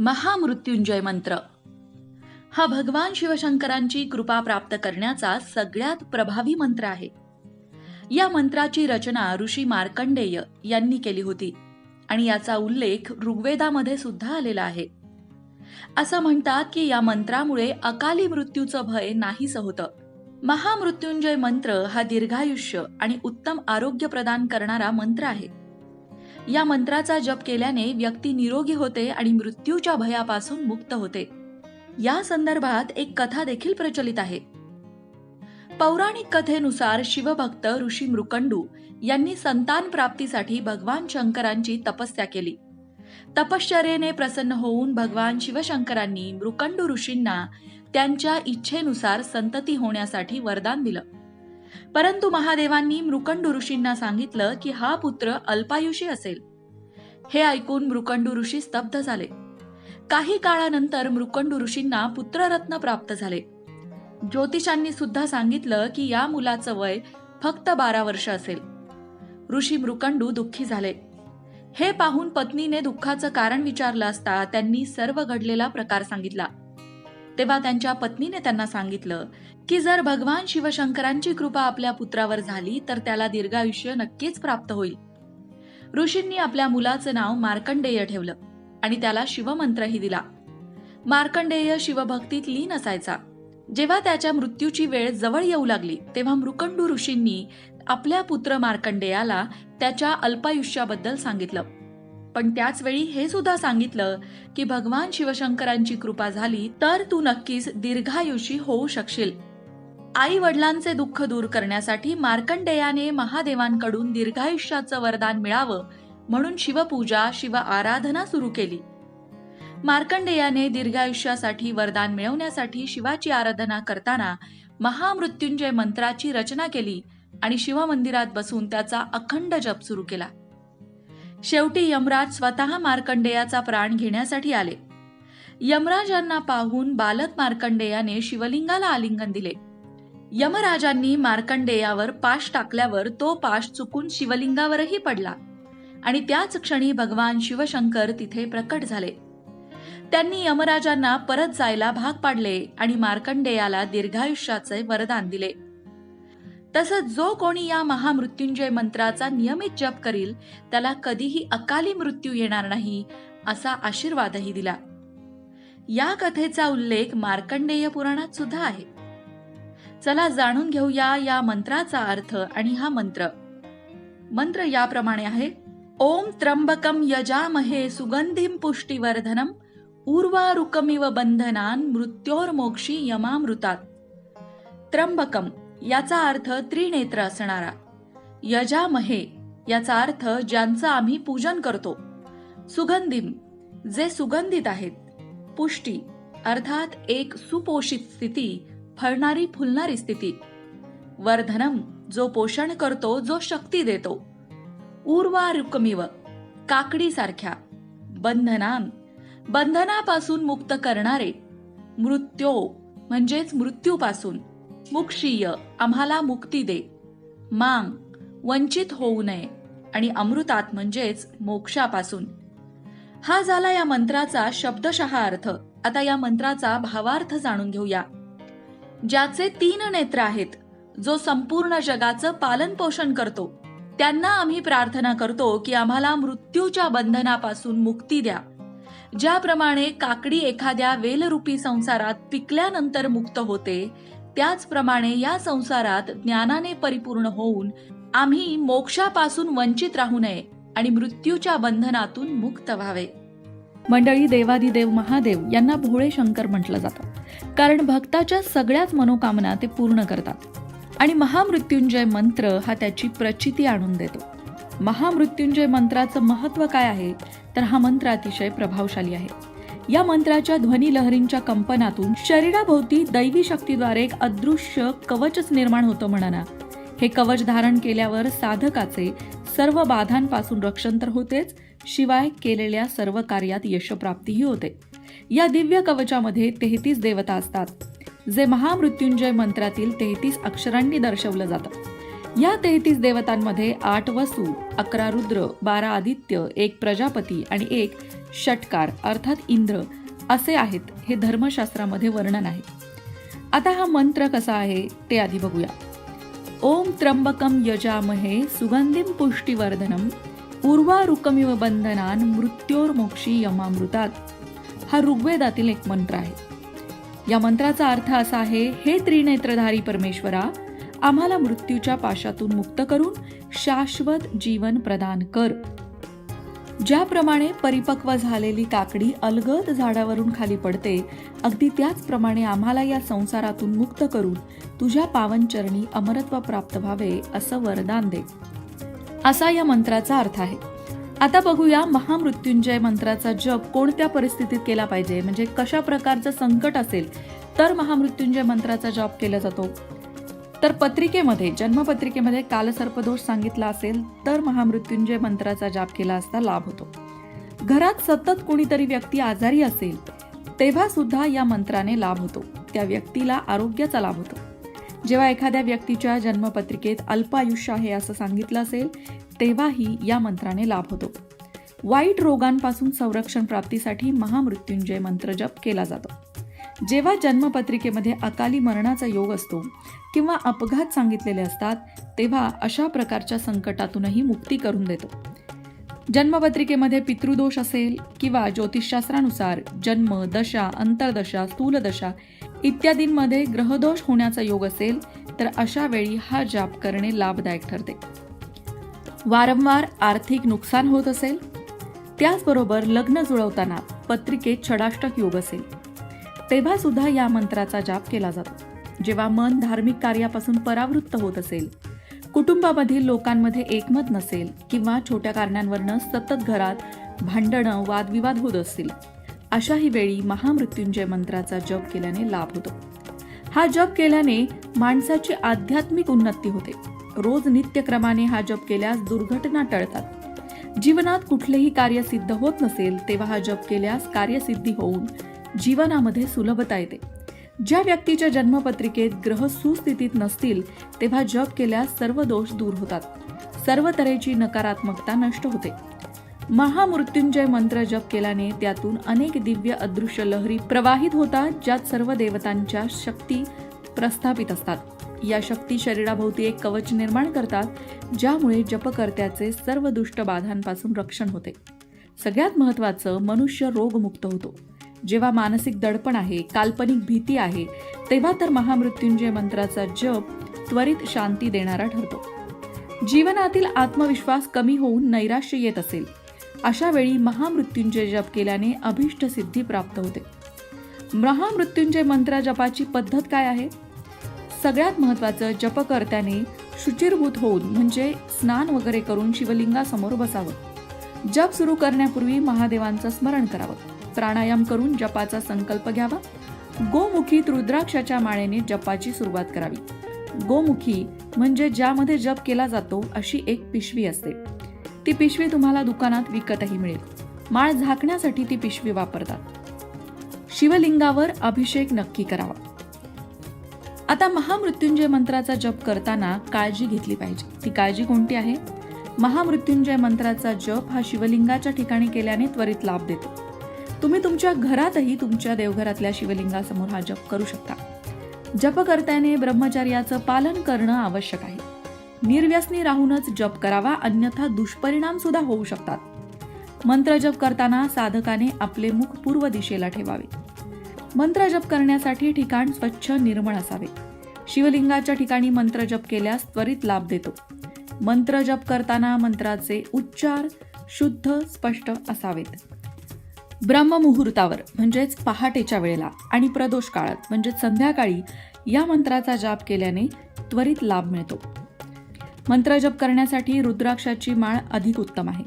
महामृत्युंजय मंत्र. हा भगवान शिवशंकरांची कृपा प्राप्त करण्याचा सगळ्यात प्रभावी मंत्र आहे. या मंत्राची रचना ऋषी मार्कंडेय यांनी केली होती आणि याचा उल्लेख ऋग्वेदामध्ये सुद्धा आलेला आहे. असं म्हणतात की या मंत्रामुळे अकाली मृत्यूचं भय नाहीसं होतं. महामृत्युंजय मंत्र हा दीर्घायुष्य आणि उत्तम आरोग्य प्रदान करणारा मंत्र आहे. या मंत्राचा जप केल्याने व्यक्ती निरोगी होते आणि मृत्यूच्या भयापासून मुक्त होते. या संदर्भात एक कथा देखील प्रचलित आहे. पौराणिक कथेनुसार शिवभक्त ऋषी मृकंडू यांनी संतान प्राप्तीसाठी भगवान शंकरांची तपस्या केली. तपश्चर्येने प्रसन्न होऊन भगवान शिवशंकरांनी मृकंडू ऋषींना त्यांच्या इच्छेनुसार संतती होण्यासाठी वरदान दिलं. परंतु महादेवांनी मृकंडू ऋषींना सांगितलं की हा पुत्र अल्पायुषी असेल. हे ऐकून मृकंडू ऋषी स्तब्ध झाले. काही काळानंतर मृकंडू ऋषींना पुत्ररत्न प्राप्त झाले. ज्योतिषांनी सुद्धा सांगितलं की या मुलाचं वय फक्त बारा वर्ष असेल. ऋषी मृकंडू दुःखी झाले. हे पाहून पत्नीने दुःखाचं कारण विचारलं असता त्यांनी सर्व घडलेला प्रकार सांगितला. तेव्हा त्यांच्या पत्नीने त्यांना सांगितलं की जर भगवान शिवशंकरांची कृपा आपल्या पुत्रावर झाली तर त्याला दीर्घायुष्य नक्कीच प्राप्त होईल. ऋषींनी आपल्या मुलाचं नाव मार्कंडेय ठेवलं आणि त्याला शिवमंत्रही दिला. मार्कंडेय शिवभक्तीत लीन असायचा. जेव्हा त्याच्या मृत्यूची वेळ जवळ येऊ लागली तेव्हा मृकंडू ऋषींनी आपल्या पुत्र मार्कंडेयाला त्याच्या अल्पायुष्याबद्दल सांगितलं. पण त्याच वेळी हे सुद्धा सांगितलं की भगवान शिवशंकरांची कृपा झाली तर तू नक्कीच दीर्घायुषी होऊ शकशील. आई वडिलांचे दुःख दूर करण्यासाठी मार्कंडेयाने महादेवांकडून दीर्घायुष्याचं वरदान मिळावं म्हणून शिवपूजा शिव आराधना सुरू केली. मार्कंडेयाने दीर्घायुष्यासाठी वरदान मिळवण्यासाठी शिवाची आराधना करताना महामृत्युंजय मंत्राची रचना केली आणि शिवमंदिरात बसून त्याचा अखंड जप सुरू केला. शेवटी यमराज स्वतः मार्कंडेयाचा प्राण घेण्यासाठी आले. यमराजांना पाहून बालक मार्कंडेयाने शिवलिंगाला आलिंगन दिले. यमराजांनी मार्कंडेयावर पाश टाकल्यावर तो पाश चुकून शिवलिंगावरही पडला आणि त्याच क्षणी भगवान शिवशंकर तिथे प्रकट झाले. त्यांनी यमराजांना परत जायला भाग पाडले आणि मार्कंडेयाला दीर्घायुष्याचे वरदान दिले. तसंच जो कोणी या महामृत्युंजय मंत्राचा नियमित जप करील त्याला कधीही अकाली मृत्यू येणार नाही असा आशीर्वादही दिला. या कथेचा उल्लेख मार्कंडेय पुराणात सुद्धा आहे. चला जाणून घेऊया या मंत्राचा अर्थ आणि हा मंत्र. मंत्र याप्रमाणे आहे ओम त्र्यंबकम यजामहे सुगंधिम पुष्टिवर्धनम उर्वारुकमिव बंधनान मृत्योर्मोक्षी यमामृतात. त्र्यंबकम याचा अर्थ त्रिनेत्र असणारा. यजामहे याचा अर्थ ज्यांचं आम्ही पूजन करतो. सुगंधिम जे सुगंधित आहेत. पुष्टी अर्थात एक सुपोषित स्थिती फळणारी फुलणारी स्थिती. वर्धनम जो पोषण करतो जो शक्ती देतो. उर्वारुकमिव काकडी सारख्या बंधनान बंधनापासून मुक्त करणारे. मृत्यो म्हणजेच मृत्यूपासून. मुक्षीय आम्हाला मुक्ती दे. मांग वंचित होऊ नये आणि अमृतात म्हणजेच मोक्षापासून. हा झाला या मंत्राचा शब्दशः अर्थ. आता या मंत्राचा भावार्थ जाणून घेऊया. ज्याचे तीन नेत्र आहेत जो संपूर्ण जगाचं पालन पोषण करतो त्यांना आम्ही प्रार्थना करतो की आम्हाला मृत्यूच्या बंधनापासून मुक्ती द्या. ज्याप्रमाणे काकडी एखाद्या वेलरूपी संसारात पिकल्यानंतर मुक्त होते त्याचप्रमाणे या संसारात ज्ञानाने परिपूर्ण होऊन आम्ही मोक्षापासून वंचित राहू नये आणि मृत्यूच्या बंधनातून मुक्त व्हावे. मंडळी देवादिदेव महादेव यांना भोळे शंकर म्हटलं जातं. कारण भक्ताच्या सगळ्याच मनोकामना ते पूर्ण करतात. आणि महामृत्युंजय मंत्र हा त्याची प्रचिती आणून देतो. महामृत्युंजय मंत्राचं महत्त्व काय आहे? तर हा मंत्र अतिशय प्रभावशाली आहे. या मंत्राच्या ध्वनी लहरींच्या कंपनातून शरीराभोवती दैवी शक्तीद्वारे एक अदृश्य कवचच निर्माण होतं म्हणा हे कवच धारण केल्यावर साधकाचे सर्व बाधांपासून रक्षण तर होतेच शिवाय केलेल्या सर्व कार्यात यशप्राप्तीही होते. या दिव्य कवचामध्ये तेहतीस देवता असतात. जे महामृत्युंजय मंत्रातील तेहतीस अक्षरांनी दर्शवलं जातं. या तेहतीस देवतांमध्ये आठ वसू अकरा रुद्र बारा आदित्य एक प्रजापती आणि एक षटकार अर्थात इंद्र असे आहेत हे धर्मशास्त्रामध्ये वर्णन आहे. आता हा मंत्र कसा आहे ते आधी बघूया. ओम त्र्यंबकम यजामहे सुगंधिम पुष्टीवर्धनम उर्वारुकमिव बंधनान मृत्योर्मोक्षी यमामृतात. हा ऋग्वेदातील एक मंत्र आहे. या मंत्राचा अर्थ असा आहे हे त्रिनेत्रधारी परमेश्वरा आम्हाला मृत्यूच्या पाशातून मुक्त करून शाश्वत जीवन प्रदान कर. ज्याप्रमाणे परिपक्व झालेली काकडी अलगद झाडावरून खाली पडते अगदी त्याचप्रमाणे आम्हाला या संसारातून मुक्त करून तुझ्या पावनचरणी अमरत्व प्राप्त व्हावे असं वरदान दे. असा या मंत्राचा अर्थ आहे. आता बघूया महामृत्युंजय मंत्राचा जप कोणत्या परिस्थितीत केला पाहिजे? म्हणजे कशा प्रकारचं संकट असेल तर महामृत्युंजय मंत्राचा जप केला जातो. तर पत्रिकेमध्ये जन्मपत्रिकेमध्ये कालसर्पदोष सांगितला असेल तर महामृत्युंजय मंत्राचा जाप केला असता लाभ होतो. घरात सतत कोणीतरी व्यक्ती आजारी असेल तेव्हा सुद्धा या मंत्राने लाभ होतो. त्या व्यक्तीला आरोग्याचा लाभ होतो. जेव्हा एखाद्या व्यक्तीच्या जन्मपत्रिकेत अल्प आयुष्य आहे असं सांगितलं असेल तेव्हाही या मंत्राने लाभ होतो. वाईट रोगांपासून संरक्षण प्राप्तीसाठी महामृत्युंजय मंत्र जप केला जातो. जेव्हा जन्मपत्रिकेमध्ये अकाली मरणाचा योग असतो किंवा अपघात सांगितलेले असतात तेव्हा अशा प्रकारच्या संकटातूनही मुक्ती करून देतो. जन्मपत्रिकेमध्ये पितृदोष असेल किंवा ज्योतिषशास्त्रानुसार जन्म दशा अंतर्दशा स्थूलदशा इत्यादींमध्ये ग्रहदोष होण्याचा योग असेल तर अशा वेळी हा जाप करणे लाभदायक ठरते. वारंवार आर्थिक नुकसान होत असेल? त्याचबरोबर लग्न जुळवताना पत्रिकेत छडाष्टक योग असेल. तेव्हा सुद्धा या मंत्राचा जाप केला जातो. जेव्हा मन धार्मिक कार्यापासून परावृत्त होत असेल कुटुंबामधील लोकांमध्ये एकमत नसेल किंवा छोट्या कारणांवरनं सतत घरात भांडणं वादविवाद होत असतील अशाही वेळी महामृत्युंजय मंत्राचा जप केल्याने लाभ होतो. हा जप केल्याने माणसाची आध्यात्मिक उन्नती होते. रोज नित्यक्रमाने हा जप केल्यास दुर्घटना टळतात. जीवनात कुठलेही कार्य सिद्ध होत नसेल तेव्हा हा जप केल्यास कार्यसिद्धी होऊन जीवनामध्ये सुलभता येते. ज्या व्यक्तीच्या जन्मपत्रिकेत ग्रह सुस्थितीत नसतील तेव्हा जप केल्यास सर्व दोष दूर होतात. सर्व तऱ्हेची नकारात्मकता नष्ट होते. महामृत्युंजय मंत्र जप केल्याने त्यातून अनेक दिव्य अदृश्य लहरी प्रवाहित होतात ज्यात सर्व देवतांच्या शक्ती प्रस्थापित असतात. या शक्ती शरीराभोवती एक कवच निर्माण करतात ज्यामुळे जपकर्त्याचे सर्व दुष्ट बाधांपासून रक्षण होते. सगळ्यात महत्त्वाचं मनुष्य रोगमुक्त होतो. जेव्हा मानसिक दडपण आहे काल्पनिक भीती आहे तेव्हा तर महामृत्युंजय मंत्राचा जप त्वरित शांती देणारा ठरतो. जीवनातील आत्मविश्वास कमी होऊन नैराश्य येत असेल. अशा वेळी महामृत्युंजय जप केल्याने अभिष्ट सिद्धी प्राप्त होते. महामृत्युंजय मंत्र जपाची पद्धत काय आहे? सगळ्यात महत्त्वाचं जपकर्त्याने शुचिरभूत होऊन म्हणजे स्नान वगैरे करून शिवलिंगासमोर बसावं. जप सुरू करण्यापूर्वी महादेवांचं स्मरण करावं. प्राणायाम करून जपाचा संकल्प घ्यावा. गोमुखीत रुद्राक्षाच्या माळेने जपाची सुरुवात करावी. गोमुखी म्हणजे ज्यामध्ये जप केला जातो अशी एक पिशवी असते. ती पिशवी तुम्हाला दुकानात विकतही मिळेल. माळ झाकण्यासाठी ती पिशवी वापरतात. शिवलिंगावर अभिषेक नक्की करावा. आता महामृत्युंजय मंत्राचा जप करताना काळजी घेतली पाहिजे. ती काळजी कोणती आहे? महामृत्युंजय मंत्राचा जप हा शिवलिंगाच्या ठिकाणी केल्याने त्वरित लाभ देतो. तुम्ही तुमच्या घरातही तुमच्या देवघरातल्या शिवलिंगासमोर हा जप करू शकता. जपकर्त्याने ब्रह्मचर्याचं पालन करणं आवश्यक आहे. निर्व्यसनी राहूनच जप करावा अन्यथा दुष्परिणाम सुद्धा होऊ शकतात. मंत्र जप करताना साधकाने आपले मुख पूर्व दिशेला ठेवावे. मंत्र जप करण्यासाठी ठिकाण स्वच्छ निर्मळ असावे. शिवलिंगाच्या ठिकाणी मंत्र जप केल्यास त्वरित लाभ देतो. मंत्र जप करताना मंत्राचे उच्चार शुद्ध स्पष्ट असावेत. ब्रह्ममुहूर्तावर म्हणजेच पहाटेच्या वेळेला आणि प्रदोष काळात म्हणजेच संध्याकाळी या मंत्राचा जाप केल्याने त्वरित लाभ मिळतो. मंत्र जप करण्यासाठी रुद्राक्षाची माळ अधिक उत्तम आहे.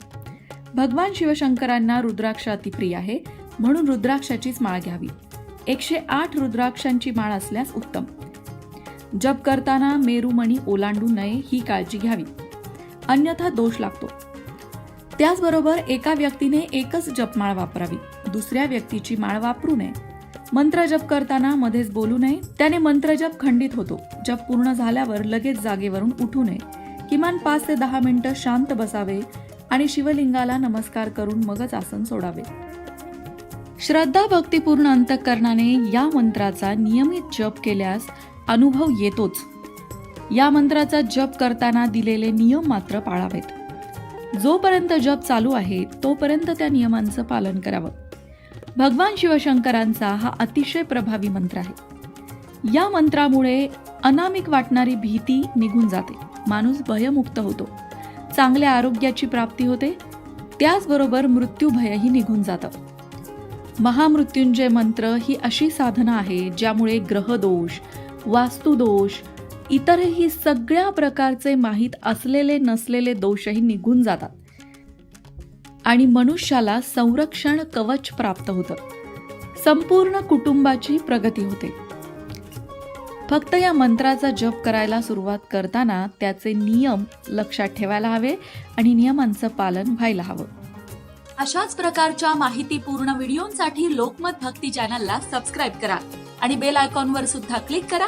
भगवान शिवशंकरांना रुद्राक्ष अतिप्रिय आहे म्हणून रुद्राक्षाचीच माळ घ्यावी. एकशे आठ रुद्राक्षांची माळ असल्यास उत्तम. जप करताना मेरुमणी ओलांडू नये ही काळजी घ्यावी. अन्यथा दोष लागतो. त्याचबरोबर एका व्यक्तीने एकच जपमाळ वापरावी. दुसऱ्या व्यक्तीची माळ वापरू नये. मंत्र जप करताना मध्येच बोलू नये. त्याने मंत्रजप खंडित होतो. जप पूर्ण झाल्यावर लगेच जागेवरून उठू नये. किमान पाच ते दहा मिनिटं शांत बसावे आणि शिवलिंगाला नमस्कार करून मगच आसन सोडावे. श्रद्धा भक्तिपूर्ण अंतःकरणाने या मंत्राचा नियमित जप केल्यास अनुभव येतोच. या मंत्राचा जप करताना दिलेले नियम मात्र पाळावेत. जोपर्यंत जप चालू आहे तोपर्यंत त्या नियमांचं पालन करावं. भगवान शिवशंकरांचा हा अतिशय प्रभावी मंत्र आहे. या मंत्रामुळे अनामिक वाटणारी भीती निघून जाते. माणूस भयमुक्त होतो. चांगल्या आरोग्याची प्राप्ती होते. त्याचबरोबर मृत्यू भयही निघून जातं. महामृत्युंजय मंत्र ही अशी साधना आहे ज्यामुळे ग्रहदोष वास्तुदोष इतरही सगळ्या प्रकारचे माहीत असलेले नसलेले दोषही निघून जातात. आणि मनुष्याला संरक्षण कवच प्राप्त होतं. संपूर्ण कुटुंबाची प्रगती होते. फक्त या मंत्राचा जप करायला सुरुवात करताना त्याचे नियम लक्षात ठेवायला हवे आणि नियमांचं पालन व्हायला हवं. अशाच प्रकारच्या माहितीपूर्ण व्हिडिओंसाठी लोकमत भक्ती चॅनलला सबस्क्राईब करा आणि बेल आयकॉनवर सुद्धा क्लिक करा.